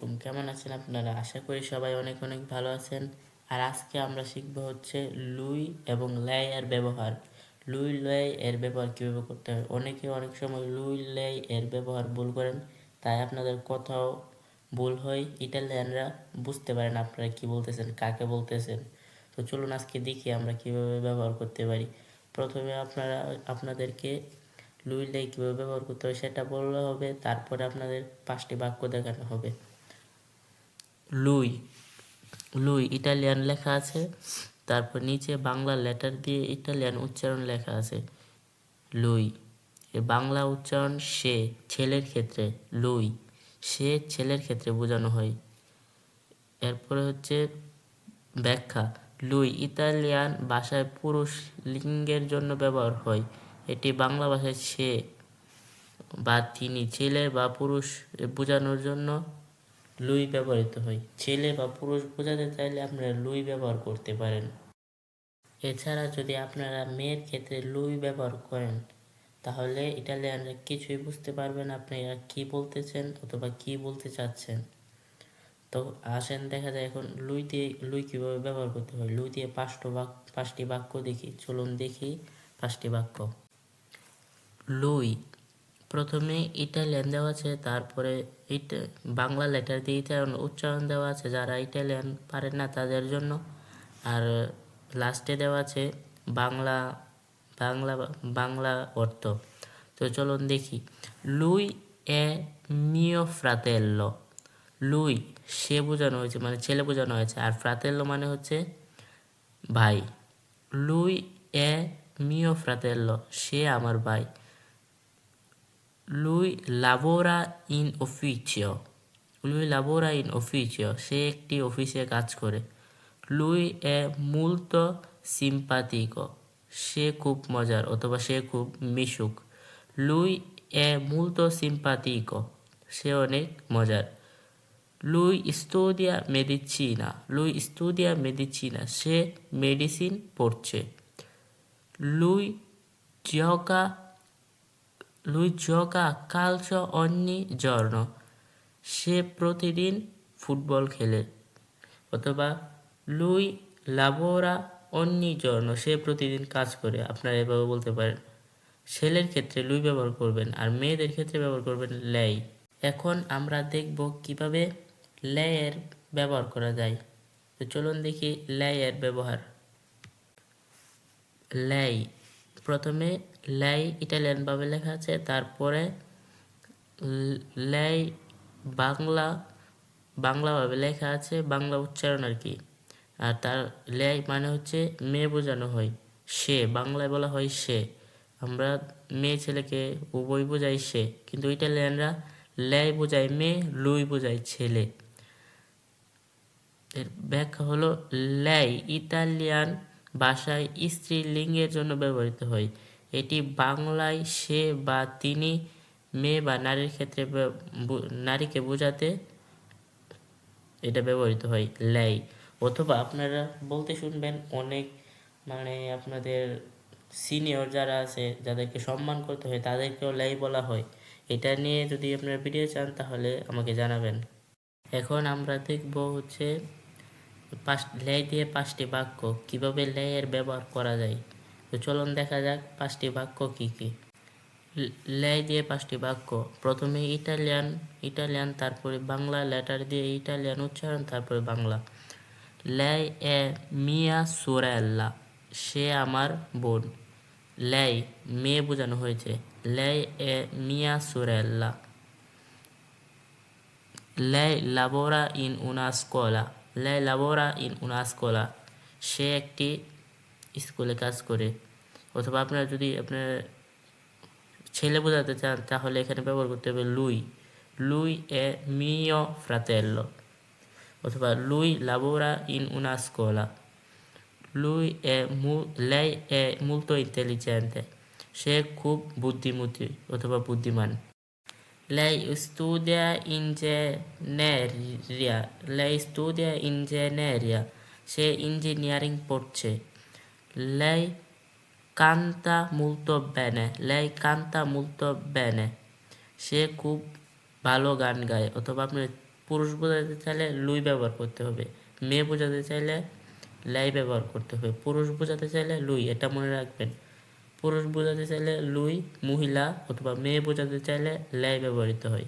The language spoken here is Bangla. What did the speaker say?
উম, কেমন আছেন আপনারা? আশা করি সবাই অনেক অনেক ভালো আছেন। আর আজকে আমরা শিখব হচ্ছে লুই এবং লাই এর ব্যবহার। লুই লাই এর ব্যবহার কীভাবে করতে হয়? অনেকে অনেক সময় লুই লাই এর ব্যবহার ভুল করেন তাই আপনাদের কথাও ভুল হয়। ইটালিয়ানরা বুঝতে পারেন আপনারা কি বলতেছেন কাকে বলতেছেন। তো চলুন আজকে দেখি আমরা কীভাবে ব্যবহার করতে পারি। প্রথমে আপনারা আপনাদেরকে লুই লাই কীভাবে ব্যবহার করতে হবে সেটা বললে হবে তারপরে আপনাদের পাঁচটি বাক্য দেখানো হবে। লুই লুই ইটালিয়ান লেখা আছে। তারপর নিচে বাংলা লেটার দিয়ে ইটালিয়ান উচ্চারণ লেখা আছে। লুই বাংলা উচ্চারণ সে, ছেলের ক্ষেত্রে, লুই, সে ছেলের ক্ষেত্রে বোঝানো হয়। এরপরে হচ্ছে ব্যাখ্যা, লুই ইতালিয়ান ভাষায় পুরুষ লিঙ্গের জন্য ব্যবহার হয়। এটি বাংলা ভাষায় সে বা তিনি ছেলে বা পুরুষ বোঝানোর জন্য লুই ব্যবহৃত হয়। ছেলে বা পুরুষ বোঝাতে চাইলে আপনারা লুই ব্যবহার করতে পারেন। এছাড়া যদি আপনারা মেয়ের ক্ষেত্রে লুই ব্যবহার করেন, তাহলে ইটালিয়ানরা কিছুই বুঝতে পারবেন আপনারা কি বলতেছেন অথবা কি বলতে চাচ্ছেন। তো আসেন দেখা যায় এখন লুই দিয়ে, লুই কীভাবে ব্যবহার করতে হয়। লুই দিয়ে পাঁচটা বাক, পাঁচটি বাক্য দেখি। চলুন দেখি পাঁচটি বাক্য। লুই প্রথমে ইটালিয়ান দেওয়া আছে, তারপরে ইটা বাংলা লেটার দিয়ে ইটালিয়ান উচ্চারণ দেওয়া আছে যারা ইটালিয়ান পারেন না তাদের জন্য। আর লাস্টে দেওয়া আছে বাংলা বাংলা বাংলা অর্থ। তো চলুন দেখি। লুই এ মিও ফ্রাতেল্লো। লুই, সে বোঝানো হয়েছে মানে ছেলে বোঝানো হয়েছে। আর ফ্রাতেল্লো মানে হচ্ছে ভাই। লুই এ মিও ফ্রাতেল্লো, সে আমার ভাই। Lui lavora in ufficio lui lavora in ufficio সে একটি অফিসে কাজ করে lui è molto simpatico সে খুব মজার অথবা সে খুব মিশুক lui è molto simpatico সে অনেক মজার lui studia medicina lui studia medicina সে মেডিসিন পড়ছে lui gioca lui gioca a calcio ogni giorno সে প্রতিদিন ফুটবল খেলে। অথবা লুই লাবোরা অন্নি জর্ণ, সে প্রতিদিন কাজ করে। আপনারা এভাবে বলতে পারেন। ছেলের ক্ষেত্রে লুই ব্যবহার করবেন আর মেয়েদের ক্ষেত্রে ব্যবহার করবেন ল্যাই এখন আমরা দেখব কীভাবে ল্যায়ের ব্যবহার করা যায়। তো চলুন দেখি ল্যায়ের ব্যবহার। লাই, প্রথমে লাই ইটালিয়ানভাবে লেখা আছে, তারপরে লাই বাংলা বাংলাভাবে লেখা আছে, বাংলা উচ্চারণ আর কি। আর তার লাই মানে হচ্ছে মেয়ে বোঝানো হয়, সে, বাংলায় বলা হয় সে। আমরা মেয়ে ছেলেকে উভয় বোঝাই সে, কিন্তু ইটালিয়ানরা লাই বোঝায় মেয়ে, লুই বোঝায় ছেলে। এর ব্যাখ্যা হলো, লাই ইতালিয়ান ভাষায় স্ত্রীলিঙ্গের জন্য ব্যবহৃত হয়। এটি বাংলায় সে বা তিনি মেয়ে বা নারীর ক্ষেত্রে নারীকে বোঝাতে এটা ব্যবহৃত হয় লাই অথবা আপনারা বলতে শুনবেন অনেক মানে আপনাদের সিনিয়র যারা আছে, যাদেরকে সম্মান করতে হয়, তাদেরকেও লাই বলা হয়। এটা নিয়ে যদি আপনারা ভিডিও চান, তাহলে আমাকে জানাবেন। এখন আমরা দেখব হচ্ছে পাঁচ লেয় দিয়ে পাঁচটি বাক্য, কীভাবে লেয়ের ব্যবহার করা যায়। তো চলুন দেখা যাক পাঁচটি বাক্য কি কি। লেয় দিয়ে পাঁচটি বাক্য। প্রথমে ইটালিয়ান ইটালিয়ান, তারপরে বাংলা, লেটার দিয়ে ইটালিয়ান উচ্চারণ, তারপরে বাংলা। লেই এ মিয়া সোরেল্লা, সে আমার বোন। লেই মেয়ে বোঝানো হয়েছে। লেই এ মিয়া সোরেল্লা। Lei লাবোরা ইন una scuola. Lei lavora in una scuola. সে একটি স্কুলে কাজ করে, অথবা আপনারা যদি আপনার ছেলে বোঝাতে চান, তাহলে এখানে ব্যবহার করতে হবে লুই লুই এ মিও ফ্রাতেল্লো, অথবা লুই লাবোরা ইন una scuola lui è mu- lei è molto intelligente সে খুব বুদ্ধিমতী অথবা বুদ্ধিমান Lei studia ingegneria. Lei studia ingegneria. সে ইঞ্জিনিয়ারিং পড়ছে Lei canta molto bene. Lei canta molto bene. সে খুব ভালো গান গায়, অথবা আপনি পুরুষ বোঝাতে চাইলে লুই ব্যবহার করতে হবে, মেয়ে বোঝাতে চাইলে লাই ব্যবহার করতে হবে, পুরুষ বোঝাতে চাইলে লুই, এটা মনে রাখবেন পুরুষ বোঝাতে চাইলে লুই, মহিলা, অথবা মেয়ে বোঝাতে চাইলে লাই ব্যবহৃত হয়